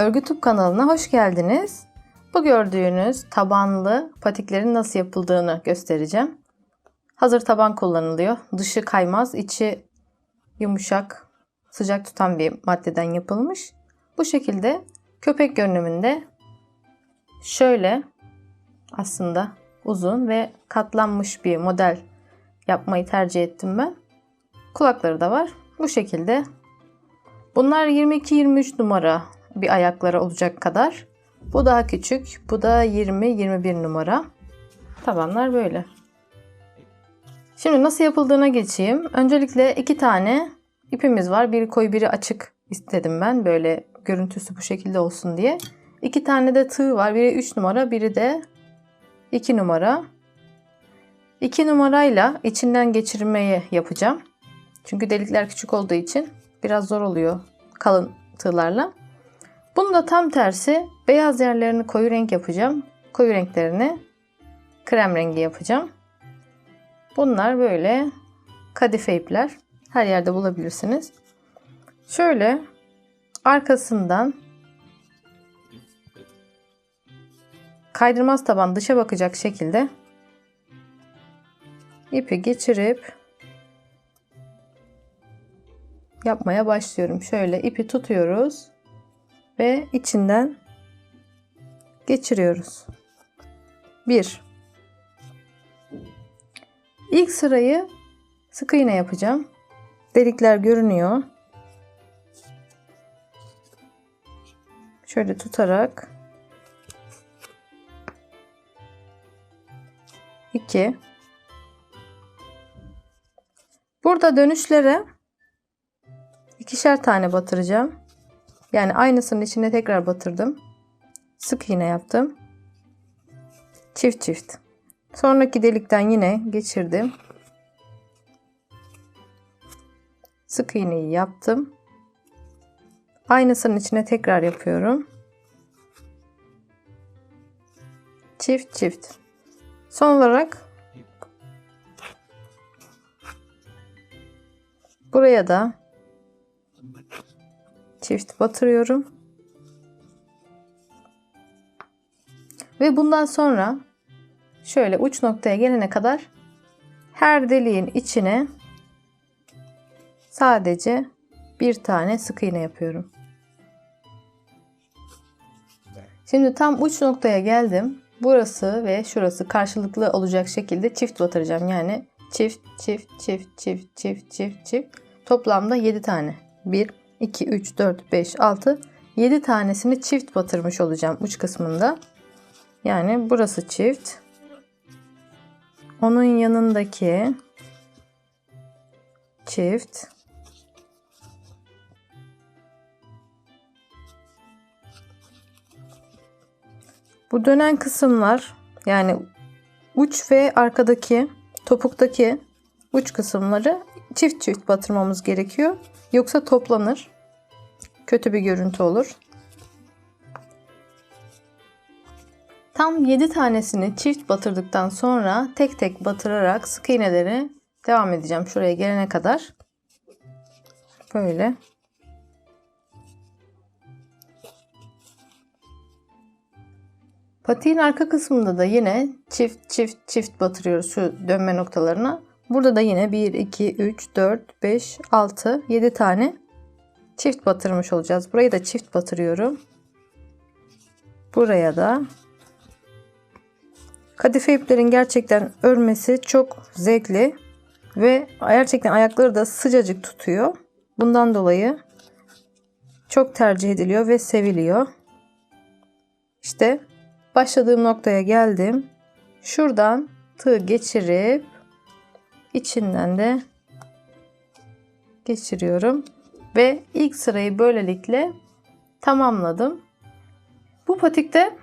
Örgü Tube kanalına hoş geldiniz. Bu gördüğünüz tabanlı patiklerin nasıl yapıldığını göstereceğim. Hazır taban kullanılıyor. Dışı kaymaz, içi yumuşak, sıcak tutan bir maddeden yapılmış. Bu şekilde köpek görünümünde şöyle aslında uzun ve katlanmış bir model yapmayı tercih ettim ben. Kulakları da var. Bu şekilde. Bunlar 22-23 numara bir ayakları olacak kadar. Bu daha küçük. Bu da 20-21 numara. Tabanlar böyle. Şimdi nasıl yapıldığına geçeyim. Öncelikle iki tane ipimiz var. Biri koyu biri açık istedim ben. Böyle görüntüsü bu şekilde olsun diye. İki tane de tığ var. Biri 3 numara, biri de 2 numara. 2 numarayla içinden geçirmeyi yapacağım. Çünkü delikler küçük olduğu için biraz zor oluyor kalın tığlarla. Bunu da tam tersi beyaz yerlerini koyu renk yapacağım. Koyu renklerini krem rengi yapacağım. Bunlar böyle kadife ipler. Her yerde bulabilirsiniz. Şöyle arkasından kaydırmaz taban dışa bakacak şekilde ipi geçirip yapmaya başlıyorum. Şöyle ipi tutuyoruz ve içinden geçiriyoruz. 1 İlk sırayı sık iğne yapacağım. Delikler görünüyor. Şöyle tutarak 2 Burada dönüşlere ikişer tane batıracağım. Yani aynısının içine tekrar batırdım. Sık iğne yaptım. Çift çift. Sonraki delikten yine geçirdim. Sık iğneyi yaptım. Aynısının içine tekrar yapıyorum. Çift çift. Son olarak buraya da çift batırıyorum. Ve bundan sonra şöyle uç noktaya gelene kadar her deliğin içine sadece bir tane sık iğne yapıyorum. Şimdi tam uç noktaya geldim. Burası ve şurası karşılıklı olacak şekilde çift batıracağım. Yani çift, çift, çift, çift, çift, çift, çift. Toplamda 7 tane. 1, 2, 3, 4, 5, 6, 7 tanesini çift batırmış olacağım uç kısmında. Yani burası çift. Onun yanındaki çift. Bu dönen kısımlar yani uç ve arkadaki topuktaki uç kısımları çift çift batırmamız gerekiyor. Yoksa toplanır. Kötü bir görüntü olur. Tam 7 tanesini çift batırdıktan sonra tek tek batırarak sık iğneleri devam edeceğim şuraya gelene kadar. Böyle. Patiğin arka kısmında da yine çift çift çift batırıyoruz şu dönme noktalarına. Burada da yine 1, 2, 3, 4, 5, 6, 7 tane çift batırmış olacağız. Burayı da çift batırıyorum. Buraya da Kadife iplerin gerçekten örmesi çok zevkli ve gerçekten ayakları da sıcacık tutuyor. Bundan dolayı çok tercih ediliyor ve seviliyor. İşte başladığım noktaya geldim. Şuradan tığ geçirip içinden de geçiriyorum ve ilk sırayı böylelikle tamamladım. Bu patikte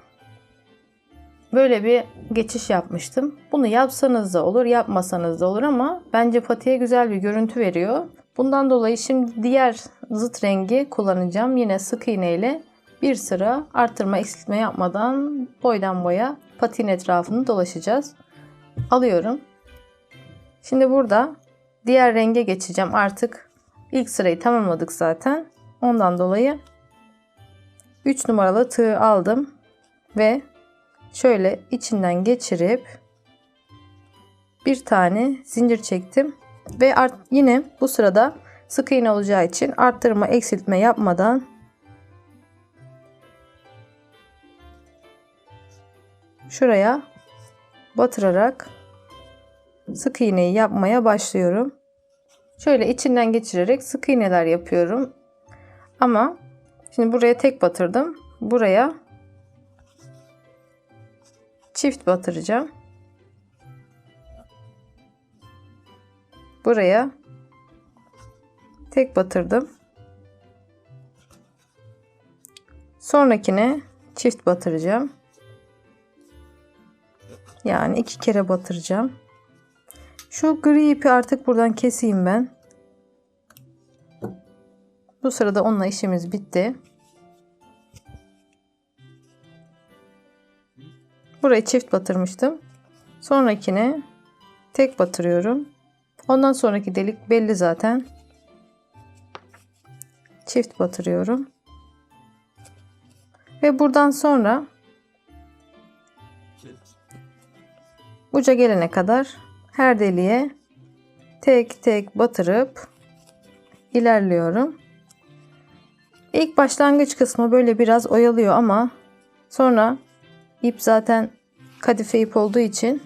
böyle bir geçiş yapmıştım. Bunu yapsanız da olur, yapmasanız da olur ama bence patiğe güzel bir görüntü veriyor. Bundan dolayı şimdi diğer zıt rengi kullanacağım. Yine sık iğne ile bir sıra arttırma eksiltme yapmadan boydan boya patiğin etrafını dolaşacağız. Alıyorum. Şimdi burada diğer renge geçeceğim. Artık ilk sırayı tamamladık zaten. Ondan dolayı 3 numaralı tığ aldım ve şöyle içinden geçirip bir tane zincir çektim ve art, yine bu sırada sık iğne olacağı için arttırma eksiltme yapmadan şuraya batırarak sık iğneyi yapmaya başlıyorum. Şöyle içinden geçirerek sık iğneler yapıyorum. Ama şimdi buraya tek batırdım. Buraya çift batıracağım. Buraya tek batırdım. Sonrakine çift batıracağım. Yani iki kere batıracağım. Şu gri ipi artık buradan keseyim ben. Bu sırada onunla işimiz bitti. Burayı çift batırmıştım. Sonrakine tek batırıyorum. Ondan sonraki delik belli zaten. Çift batırıyorum. Ve buradan sonra uca gelene kadar her deliğe tek tek batırıp ilerliyorum. İlk başlangıç kısmı böyle biraz oyalıyor ama sonra ip zaten kadife ip olduğu için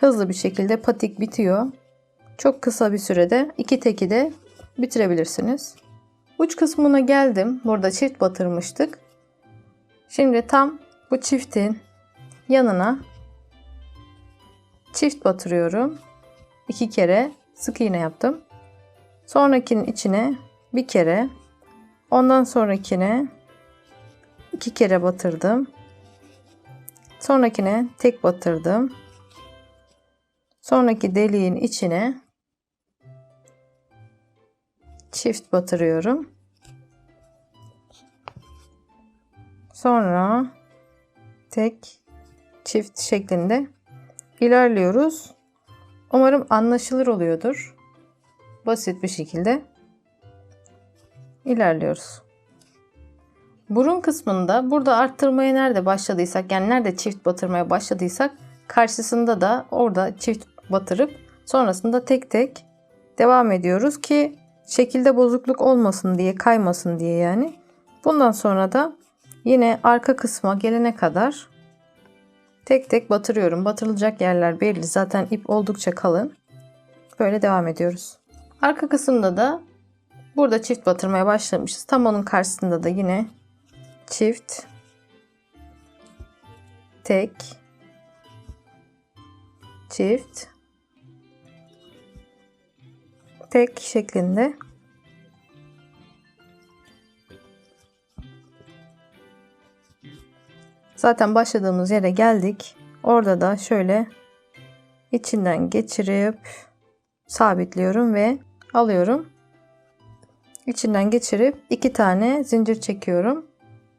hızlı bir şekilde patik bitiyor. Çok kısa bir sürede iki teki de bitirebilirsiniz. Uç kısmına geldim. Burada çift batırmıştık. Şimdi tam bu çiftin yanına çift batırıyorum. iki kere sık iğne yaptım. Sonrakinin içine bir kere, ondan sonrakine iki kere batırdım. Sonrakine tek batırdım. Sonraki deliğin içine çift batırıyorum. Sonra tek çift şeklinde ilerliyoruz. Umarım anlaşılır oluyordur. Basit bir şekilde ilerliyoruz. Burun kısmında burada arttırmaya nerede başladıysak yani nerede çift batırmaya başladıysak karşısında da orada çift batırıp sonrasında tek tek devam ediyoruz ki şekilde bozukluk olmasın diye kaymasın diye yani. Bundan sonra da yine arka kısma gelene kadar tek tek batırıyorum. Batırılacak yerler belli. Zaten ip oldukça kalın. Böyle devam ediyoruz. Arka kısımda da burada çift batırmaya başlamışız. Tam onun karşısında da yine çift tek çift tek şeklinde Zaten başladığımız yere geldik. Orada da şöyle içinden geçirip sabitliyorum ve alıyorum. İçinden geçirip iki tane zincir çekiyorum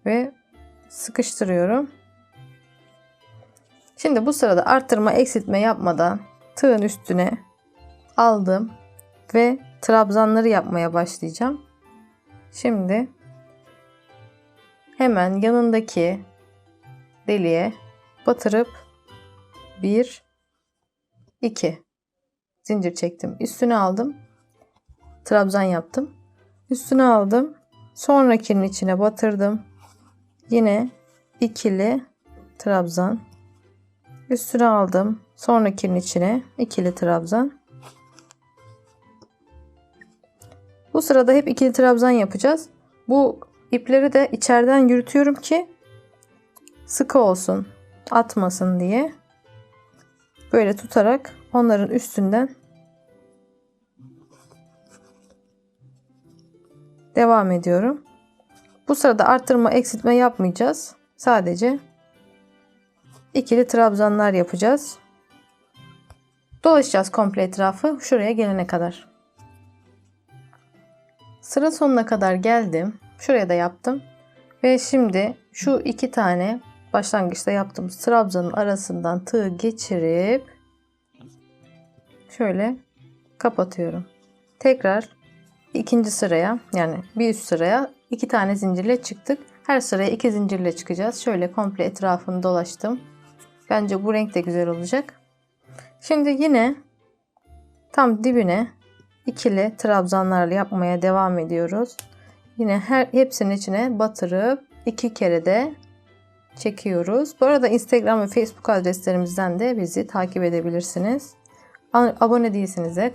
ve sıkıştırıyorum. Şimdi bu sırada arttırma eksiltme yapmadan tığın üstüne aldım ve trabzanları yapmaya başlayacağım. Şimdi hemen yanındaki deliğe batırıp 1 2 zincir çektim. Üstüne aldım. Trabzan yaptım. Üstüne aldım. Sonrakinin içine batırdım. Yine ikili trabzan. Üstüne aldım. Sonrakinin içine ikili trabzan. Bu sırada hep ikili trabzan yapacağız. Bu ipleri de içeriden yürütüyorum ki sıkı olsun, atmasın diye. Böyle tutarak onların üstünden devam ediyorum. Bu sırada arttırma, eksiltme yapmayacağız. Sadece ikili trabzanlar yapacağız. Dolaşacağız komple etrafı şuraya gelene kadar. Sıra sonuna kadar geldim. Şuraya da yaptım. Ve şimdi şu iki tane başlangıçta yaptığımız trabzanın arasından tığ geçirip şöyle kapatıyorum. Tekrar ikinci sıraya yani bir üst sıraya iki tane zincirle çıktık. Her sıraya iki zincirle çıkacağız. Şöyle komple etrafını dolaştım. Bence bu renk de güzel olacak. Şimdi yine tam dibine ikili trabzanlarla yapmaya devam ediyoruz. Yine her hepsinin içine batırıp iki kere de çekiyoruz. Bu arada Instagram ve Facebook adreslerimizden de bizi takip edebilirsiniz. Abone değilseniz de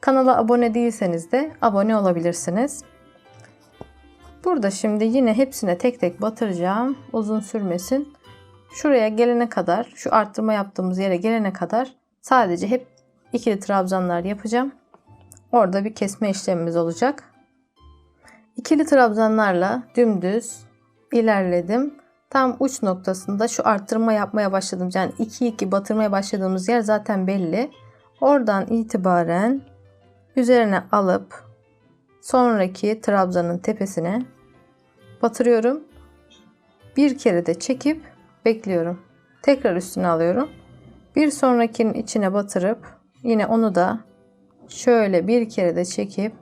kanala abone değilseniz de abone olabilirsiniz. Burada şimdi yine hepsine tek tek batıracağım. Uzun sürmesin. Şuraya gelene kadar, şu arttırma yaptığımız yere gelene kadar sadece hep ikili trabzanlar yapacağım. Orada bir kesme işlemimiz olacak. İkili trabzanlarla dümdüz ilerledim. Tam uç noktasında şu arttırma yapmaya başladım. Yani 2-2 batırmaya başladığımız yer zaten belli. Oradan itibaren üzerine alıp sonraki trabzanın tepesine batırıyorum. Bir kere de çekip bekliyorum. Tekrar üstüne alıyorum. Bir sonrakinin içine batırıp yine onu da şöyle bir kere de çekip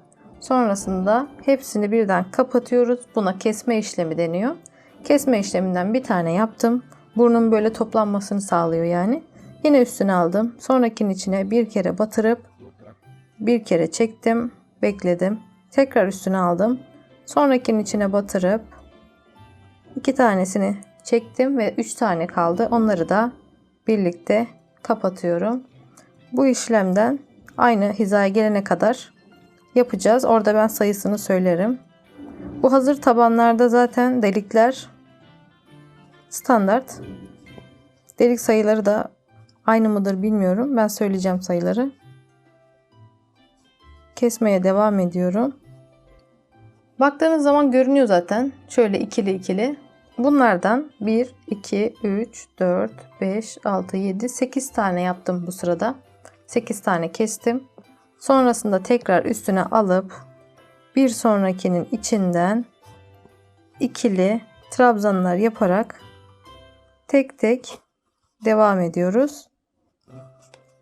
sonrasında hepsini birden kapatıyoruz. Buna kesme işlemi deniyor. Kesme işleminden bir tane yaptım. Burnun böyle toplanmasını sağlıyor yani. Yine üstüne aldım. Sonrakinin içine bir kere batırıp bir kere çektim, bekledim. Tekrar üstüne aldım. Sonrakinin içine batırıp iki tanesini çektim ve üç tane kaldı. Onları da birlikte kapatıyorum. Bu işlemden aynı hizaya gelene kadar yapacağız. Orada ben sayısını söylerim. Bu hazır tabanlarda zaten delikler standart. Delik sayıları da aynı mıdır bilmiyorum. Ben söyleyeceğim sayıları. Kesmeye devam ediyorum. Baktığınız zaman görünüyor zaten. Şöyle ikili ikili. Bunlardan 1, 2, 3, 4, 5, 6, 7, 8 tane yaptım bu sırada. 8 tane kestim. Sonrasında tekrar üstüne alıp bir sonrakinin içinden ikili trabzanlar yaparak tek tek devam ediyoruz.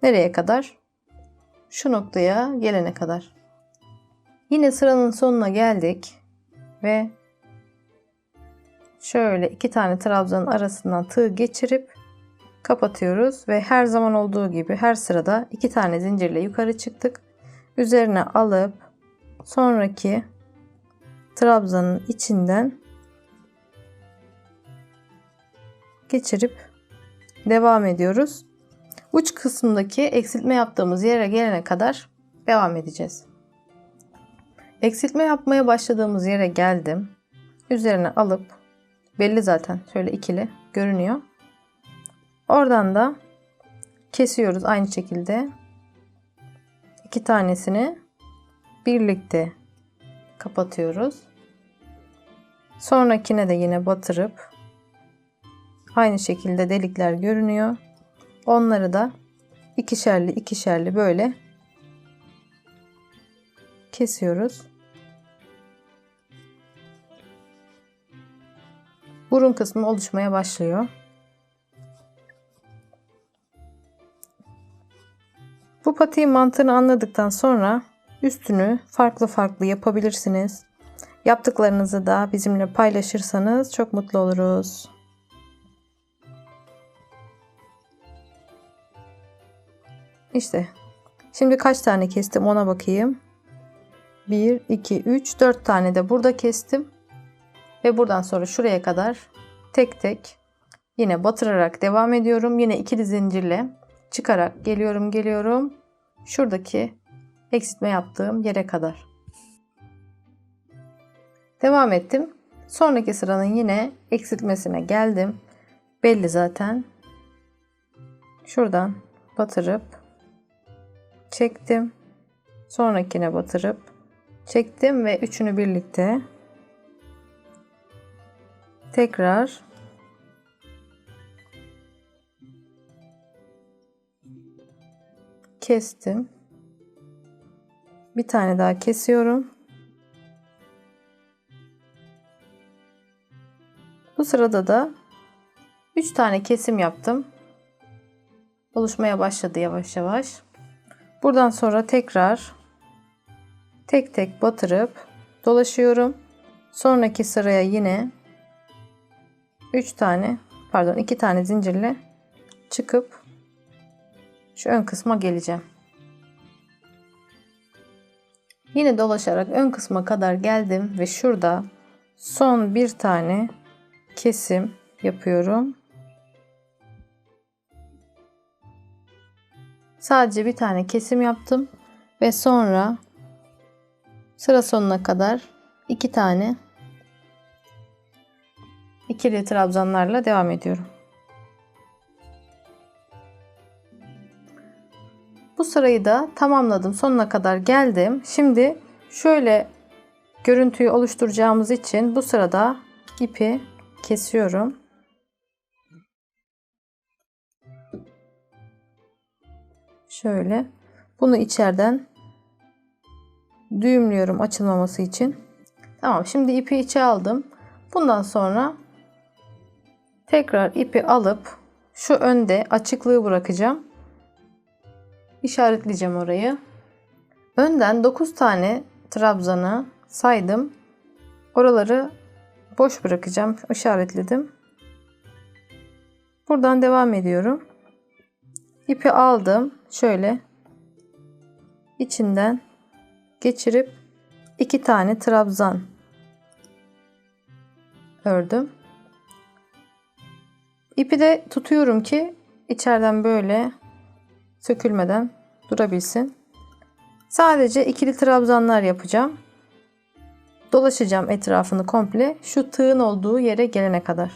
Nereye kadar? Şu noktaya gelene kadar. Yine sıranın sonuna geldik ve şöyle iki tane trabzanın arasından tığ geçirip kapatıyoruz ve her zaman olduğu gibi her sırada iki tane zincirle yukarı çıktık. Üzerine alıp sonraki trabzanın içinden geçirip devam ediyoruz. Uç kısmındaki eksiltme yaptığımız yere gelene kadar devam edeceğiz. Eksiltme yapmaya başladığımız yere geldim. Üzerine alıp belli zaten şöyle ikili görünüyor. Oradan da kesiyoruz aynı şekilde. İki tanesini birlikte kapatıyoruz. Sonrakine de yine batırıp aynı şekilde delikler görünüyor. Onları da ikişerli ikişerli böyle kesiyoruz. Burun kısmı oluşmaya başlıyor. Bu patiğin mantığını anladıktan sonra üstünü farklı farklı yapabilirsiniz. Yaptıklarınızı da bizimle paylaşırsanız çok mutlu oluruz. İşte. Şimdi kaç tane kestim ona bakayım. 1, 2, 3, 4 tane de burada kestim. Ve buradan sonra şuraya kadar tek tek yine batırarak devam ediyorum. Yine ikili zincirle çıkarak geliyorum geliyorum. Şuradaki eksiltme yaptığım yere kadar. Devam ettim. Sonraki sıranın yine eksiltmesine geldim. Belli zaten. Şuradan batırıp çektim. Sonrakine batırıp çektim ve üçünü birlikte tekrar kestim. Bir tane daha kesiyorum. Bu sırada da 3 tane kesim yaptım. Oluşmaya başladı yavaş yavaş. Buradan sonra tekrar tek tek batırıp dolaşıyorum. Sonraki sıraya yine 3 tane pardon 2 tane zincirle çıkıp şu ön kısma geleceğim. Yine dolaşarak ön kısma kadar geldim ve şurada son bir tane kesim yapıyorum. Sadece bir tane kesim yaptım ve sonra sıra sonuna kadar iki tane ikili trabzanlarla devam ediyorum. Bu sırayı da tamamladım. Sonuna kadar geldim. Şimdi şöyle görüntüyü oluşturacağımız için bu sırada ipi kesiyorum. Şöyle bunu içeriden düğümlüyorum açılmaması için. Tamam şimdi ipi içe aldım. Bundan sonra tekrar ipi alıp şu önde açıklığı bırakacağım. İşaretleyeceğim orayı. Önden 9 tane trabzanı saydım. Oraları boş bırakacağım. İşaretledim. Buradan devam ediyorum. İpi aldım. Şöyle içinden geçirip iki tane trabzan ördüm. İpi de tutuyorum ki içeriden böyle sökülmeden durabilsin. Sadece ikili trabzanlar yapacağım. Dolaşacağım etrafını komple şu tığın olduğu yere gelene kadar.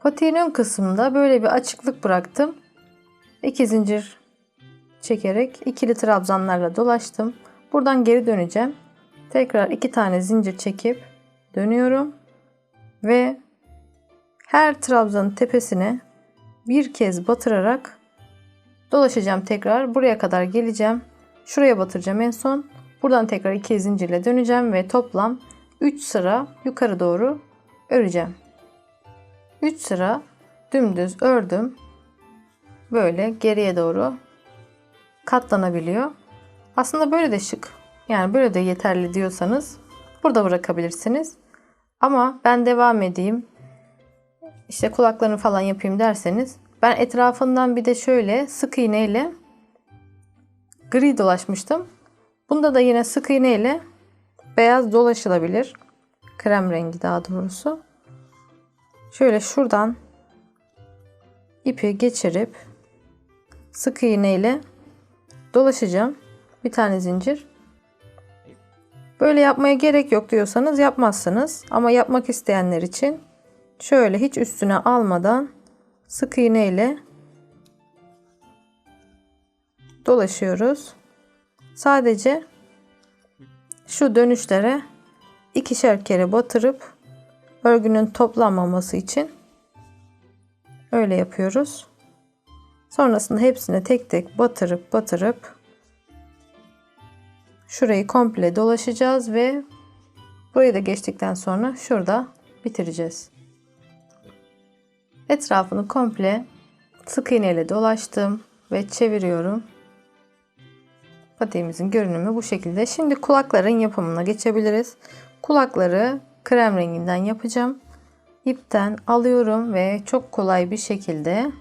Patiğin ön kısmında böyle bir açıklık bıraktım. İki zincir çekerek ikili trabzanlarla dolaştım. Buradan geri döneceğim. Tekrar iki tane zincir çekip dönüyorum ve her trabzanın tepesine bir kez batırarak dolaşacağım tekrar. Buraya kadar geleceğim. Şuraya batıracağım en son. Buradan tekrar iki zincirle döneceğim ve toplam 3 sıra yukarı doğru öreceğim. 3 sıra dümdüz ördüm. Böyle geriye doğru katlanabiliyor. Aslında böyle de şık. Yani böyle de yeterli diyorsanız burada bırakabilirsiniz. Ama ben devam edeyim. İşte kulaklarını falan yapayım derseniz ben etrafından bir de şöyle sık iğne ile gri dolaşmıştım. Bunda da yine sık iğne ile beyaz dolaşılabilir. Krem rengi daha doğrusu. Şöyle şuradan ipi geçirip sık iğne ile dolaşacağım. Bir tane zincir. Böyle yapmaya gerek yok diyorsanız yapmazsınız. Ama yapmak isteyenler için şöyle hiç üstüne almadan sık iğne ile dolaşıyoruz. Sadece şu dönüşlere ikişer kere batırıp örgünün toplanmaması için öyle yapıyoruz. Sonrasında hepsine tek tek batırıp batırıp şurayı komple dolaşacağız ve burayı da geçtikten sonra şurada bitireceğiz. Etrafını komple sık iğne ile dolaştım ve çeviriyorum. Patiğimizin görünümü bu şekilde. Şimdi kulakların yapımına geçebiliriz. Kulakları krem renginden yapacağım. İpten alıyorum ve çok kolay bir şekilde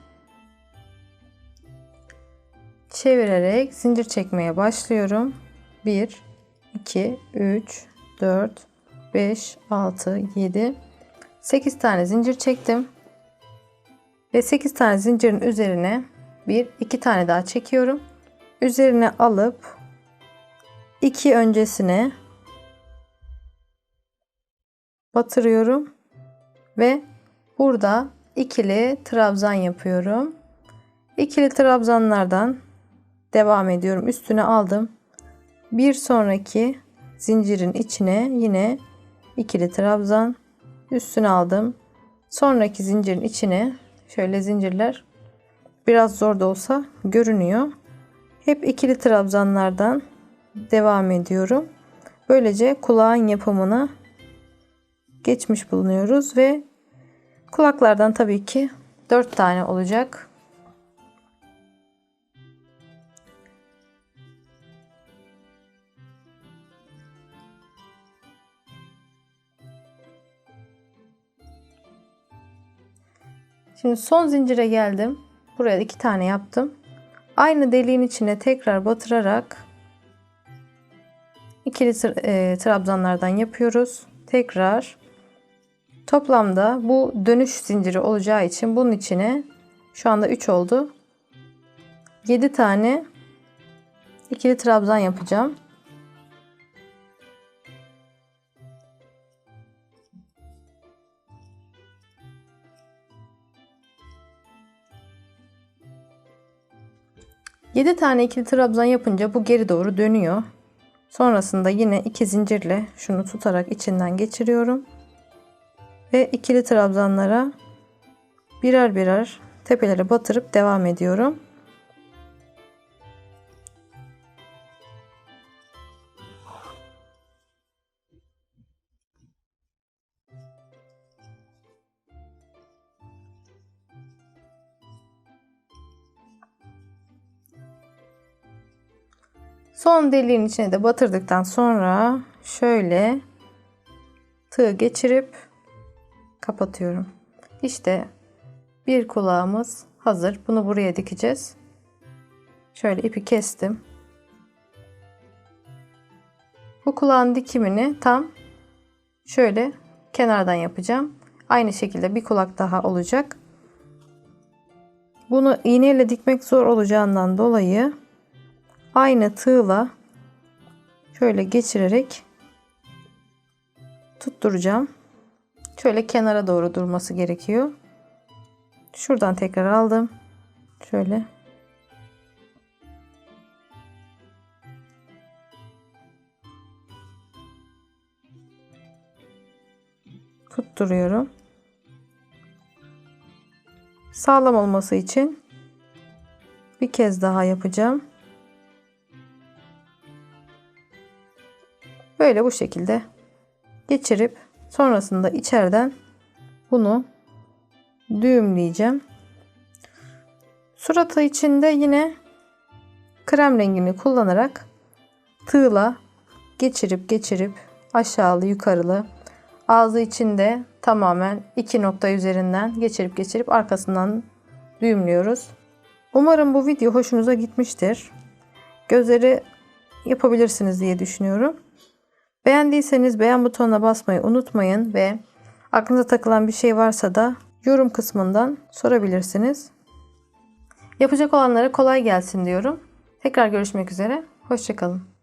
çevirerek zincir çekmeye başlıyorum. 1 2 3 4 5 6 7 8 tane zincir çektim. Ve 8 tane zincirin üzerine bir iki tane daha çekiyorum. Üzerine alıp iki öncesine batırıyorum ve burada ikili trabzan yapıyorum. İkili trabzanlardan devam ediyorum. Üstüne aldım. Bir sonraki zincirin içine yine ikili trabzan üstüne aldım. Sonraki zincirin içine şöyle zincirler biraz zor da olsa görünüyor. Hep ikili trabzanlardan devam ediyorum. Böylece kulağın yapımına geçmiş bulunuyoruz ve kulaklardan tabii ki 4 tane olacak. Şimdi son zincire geldim. Buraya iki tane yaptım. Aynı deliğin içine tekrar batırarak ikili e, trabzanlardan yapıyoruz. Tekrar toplamda bu dönüş zinciri olacağı için bunun içine şu anda 3 oldu. 7 tane ikili trabzan yapacağım. Yedi tane ikili trabzan yapınca bu geri doğru dönüyor. Sonrasında yine iki zincirle şunu tutarak içinden geçiriyorum. Ve ikili trabzanlara birer birer tepelere batırıp devam ediyorum. Son deliğin içine de batırdıktan sonra şöyle tığ geçirip kapatıyorum. İşte bir kulağımız hazır. Bunu buraya dikeceğiz. Şöyle ipi kestim. Bu kulağın dikimini tam şöyle kenardan yapacağım. Aynı şekilde bir kulak daha olacak. Bunu iğneyle dikmek zor olacağından dolayı aynı tığla şöyle geçirerek tutturacağım. Şöyle kenara doğru durması gerekiyor. Şuradan tekrar aldım. Şöyle. Tutturuyorum. Sağlam olması için bir kez daha yapacağım. Böyle bu şekilde geçirip sonrasında içeriden bunu düğümleyeceğim. Suratı içinde yine krem rengini kullanarak tığla geçirip geçirip aşağılı yukarılı ağzı içinde tamamen iki nokta üzerinden geçirip geçirip arkasından düğümlüyoruz. Umarım bu video hoşunuza gitmiştir. Gözleri yapabilirsiniz diye düşünüyorum. Beğendiyseniz beğen butonuna basmayı unutmayın ve aklınıza takılan bir şey varsa da yorum kısmından sorabilirsiniz. Yapacak olanlara kolay gelsin diyorum. Tekrar görüşmek üzere. Hoşçakalın.